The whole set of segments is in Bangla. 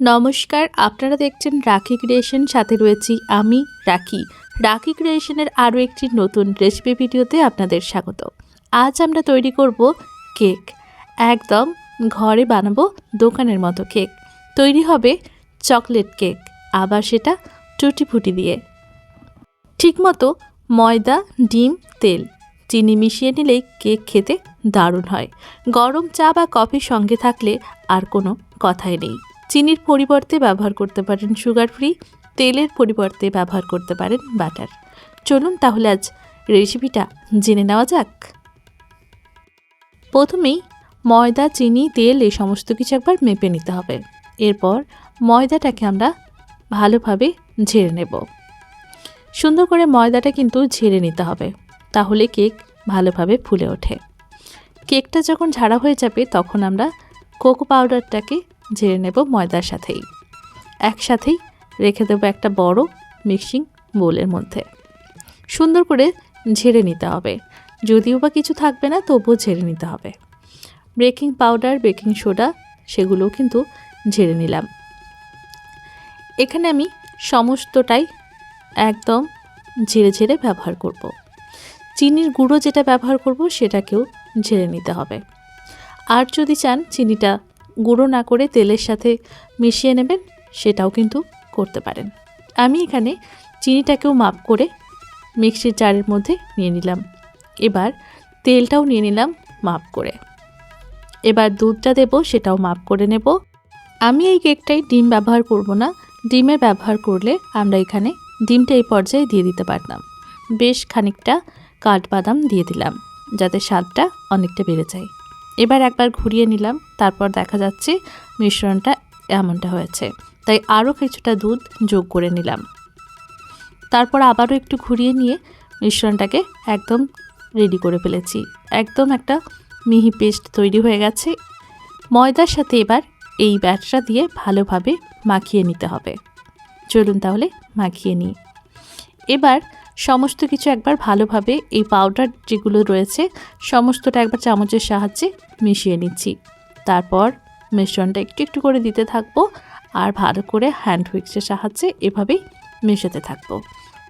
নমস্কার, আপনারা দেখছেন রাখি ক্রিয়েশন, সাথে রয়েছি আমি, রাখি। রাখি ক্রিয়েশনের আরও একটি নতুন রেসিপি ভিডিওতে আপনাদের স্বাগত। আজ আমরা তৈরি করব কেক। একদম ঘরে বানাবো দোকানের মতো কেক। তৈরি হবে চকলেট কেক, আবার সেটা টুটি ফুটি দিয়ে। ঠিকমতো ময়দা, ডিম, তেল, চিনি মিশিয়ে নিলেই কেক খেতে দারুণ হয়। গরম চা বা কফির সঙ্গে থাকলে আর কোনো কথাই নেই। চিনির পরিবর্তে ব্যবহার করতে পারেন সুগার ফ্রি তেলের পরিবর্তে ব্যবহার করতে পারেন বাটার চলুন তাহলে আজ রেসিপিটা জেনে নেওয়া যাক। প্রথমেই ময়দা, চিনি, তেল এই সমস্ত কিছু একবার মেপে নিতে হবে। এরপর ময়দাটাকে আমরা ভালোভাবে ঝেড়ে নেব। সুন্দর করে ময়দাটা কিন্তু ঝেড়ে নিতে হবে, তাহলে কেক ভালোভাবে ফুলে ওঠে। কেকটা যখন ঝাড়া হয়ে যাবে, তখন আমরা কোকো পাউডারটাকে ঝেড়ে নেব ময়দার সাথেই। একসাথেই রেখে দেবো একটা বড় মিক্সিং বোলের মধ্যে। সুন্দর করে ঝেড়ে নিতে হবে। যদিও বা কিছু থাকবে না, তবুও ঝেড়ে নিতে হবে। বেকিং পাউডার, বেকিং সোডা, সেগুলোও কিন্তু ঝেড়ে নিলাম। এখানে আমি সমস্তটাই একদম ঝেড়ে ঝেড়ে ব্যবহার করব। চিনির গুঁড়ো যেটা ব্যবহার করব, সেটাকেও ঝেড়ে নিতে হবে। আর যদি চান, চিনিটা গুঁড়ো না করে তেলের সাথে মিশিয়ে নেবেন, সেটাও কিন্তু করতে পারেন। আমি এখানে চিনিটাকেও মাপ করে মিক্সির জারের মধ্যে নিয়ে নিলাম। এবার তেলটাও নিয়ে নিলাম মাপ করে। এবার দুধটা দেব, সেটাও মাপ করে নেব। আমি এই কেকটাই ডিম ব্যবহার করব না। ডিমের ব্যবহার করলে আমরা এখানে ডিমটা এই পর্যায়ে দিয়ে দিতে পারতাম। বেশ খানিকটা কাঠবাদাম দিয়ে দিলাম, যাতে স্বাদটা অনেকটা বেড়ে যায়। এবার একবার ঘুরিয়ে নিলাম, তারপর দেখা যাচ্ছে মিশ্রণটা এমনটা হয়েছে। তাই আরও কিছুটা দুধ যোগ করে নিলাম। তারপর আবারও একটু ঘুরিয়ে নিয়ে মিশ্রণটাকে একদম রেডি করে ফেলেছি। একদম একটা মিহি পেস্ট তৈরি হয়ে গেছে। ময়দার সাথে এবার এই ব্যাটটা দিয়ে ভালোভাবে মাখিয়ে নিতে হবে। চলুন তাহলে মাখিয়ে নিই। এবার সমস্ত কিছু একবার ভালোভাবে এই পাউডার যেগুলো রয়েছে, সমস্তটা একবার চামচের সাহায্যে মিশিয়ে নিচ্ছি। তারপর মিশ্রণটা একটু একটু করে দিতে থাকব আর ভালো করে হ্যান্ড হুইক্সের সাহায্যে এভাবেই মেশাতে থাকব।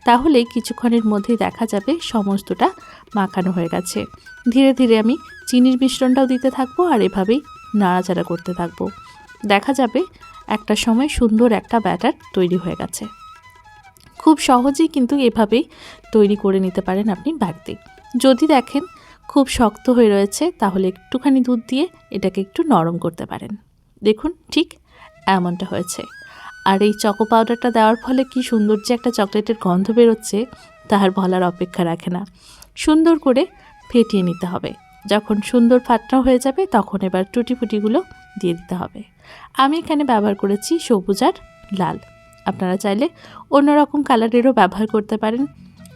তাহলে কিছুক্ষণের মধ্যেই দেখা যাবে সমস্তটা মাখানো হয়ে গেছে। ধীরে ধীরে আমি চিনির মিশ্রণটাও দিতে থাকব আর এভাবেই নাড়াচাড়া করতে থাকব। দেখা যাবে একটা সময় সুন্দর একটা ব্যাটার তৈরি হয়ে গেছে। খুব সহজেই কিন্তু এভাবেই তৈরি করে নিতে পারেন আপনি বাড়িতে। যদি দেখেন খুব শক্ত হয়ে রয়েছে, তাহলে একটুখানি দুধ দিয়ে এটাকে একটু নরম করতে পারেন। দেখুন, ঠিক এমনটা হয়েছে। আর এই চকো পাউডারটা দেওয়ার ফলে কি সুন্দর যে একটা চকলেটের গন্ধ বেরোচ্ছে, তাহার বলার অপেক্ষা রাখে না। সুন্দর করে ফেটিয়ে নিতে হবে। যখন সুন্দর ফাটনা হয়ে যাবে, তখন এবার টুটি ফুটিগুলো দিয়ে দিতে হবে। আমি এখানে ব্যবহার করেছি সবুজ আর লাল। আপনারা চাইলে অন্যরকম কালারেরও ব্যবহার করতে পারেন।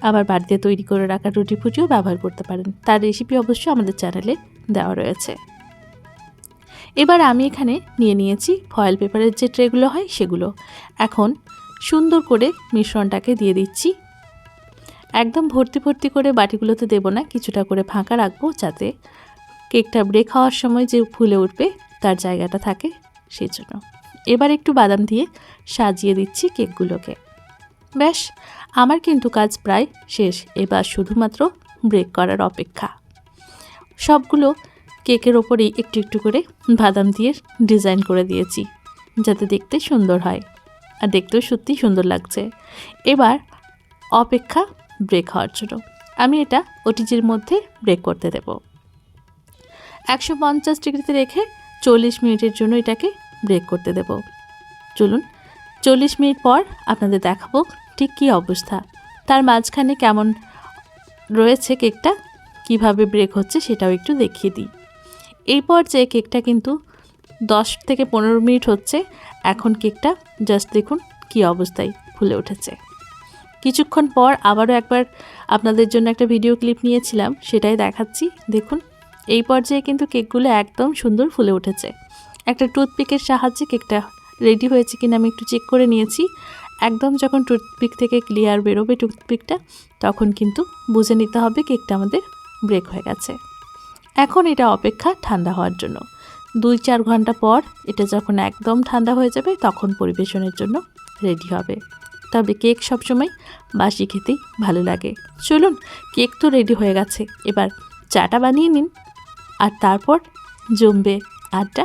আবার বাড়িতে তৈরি করে রাখা রুটি ফুটিও ব্যবহার করতে পারেন। তার রেসিপি অবশ্যই আমাদের চ্যানেলে দেওয়া রয়েছে। এবার আমি এখানে নিয়ে নিয়েছি ফয়েল পেপারের যে ট্রেগুলো হয় সেগুলো। এখন সুন্দর করে মিশ্রণটাকে দিয়ে দিচ্ছি। একদম ভর্তি ভর্তি করে বাটিগুলোতে দেবো না, কিছুটা করে ফাঁকা রাখব যাতে কেকটা ব্রেক হওয়ার সময় যে ফুলে উঠবে, তার জায়গাটা থাকে সেই জন্য এবার একটু বাদাম দিয়ে সাজিয়ে দিচ্ছি কেকগুলোকে। ব্যাস, আমার কিন্তু কাজ প্রায় শেষ। এবার শুধুমাত্র ব্রেক করার অপেক্ষা। সবগুলো কেকের ওপরেই একটু একটু করে বাদাম দিয়ে ডিজাইন করে দিয়েছি, যাতে দেখতে সুন্দর হয়। আর দেখতেও সত্যি সুন্দর লাগছে। এবার অপেক্ষা ব্রেক হওয়ার জন্য আমি এটা ওটিজির মধ্যে ব্রেক করতে দেব। একশো পঞ্চাশ ডিগ্রিতে রেখে চল্লিশ মিনিটের জন্য এটাকে ব্রেক করতে দেব। চলুন, চল্লিশ মিনিট পর আপনাদের দেখাবো ঠিক কী অবস্থা। তার মাঝখানে কেমন রয়েছে কেকটা, কীভাবে ব্রেক হচ্ছে সেটাও একটু দেখিয়ে দিই। এই পর্যায়ে কেকটা কিন্তু দশ থেকে পনেরো মিনিট হচ্ছে, এখন কেকটা জাস্ট দেখুন কী অবস্থায় ফুলে উঠেছে। কিছুক্ষণ পর আবারও একবার আপনাদের জন্য একটা ভিডিও ক্লিপ নিয়েছিলাম, সেটাই দেখাচ্ছি, দেখুন। এই পর্যায়ে কিন্তু কেকগুলো একদম সুন্দর ফুলে উঠেছে। একটা টুথপিকের সাহায্যে কেকটা রেডি হয়েছে কিনা আমি একটু চেক করে নিয়েছি। একদম যখন টুথপিক থেকে ক্লিয়ার বেরোবে টুথপিকটা তখন কিন্তু বুঝে নিতে হবে কেকটা আমাদের ব্রেক হয়ে গেছে। এখন এটা অপেক্ষা ঠান্ডা হওয়ার জন্য। দুই চার ঘণ্টা পর এটা যখন একদম ঠান্ডা হয়ে যাবে, তখন পরিবেশনের জন্য রেডি হবে। তবে কেক সবসময় বাসি খেতেই ভালো লাগে। চলুন কেক তো রেডি হয়ে গেছে। এবার চাটা বানিয়ে নিন। আর তারপর জমবে আড্ডা।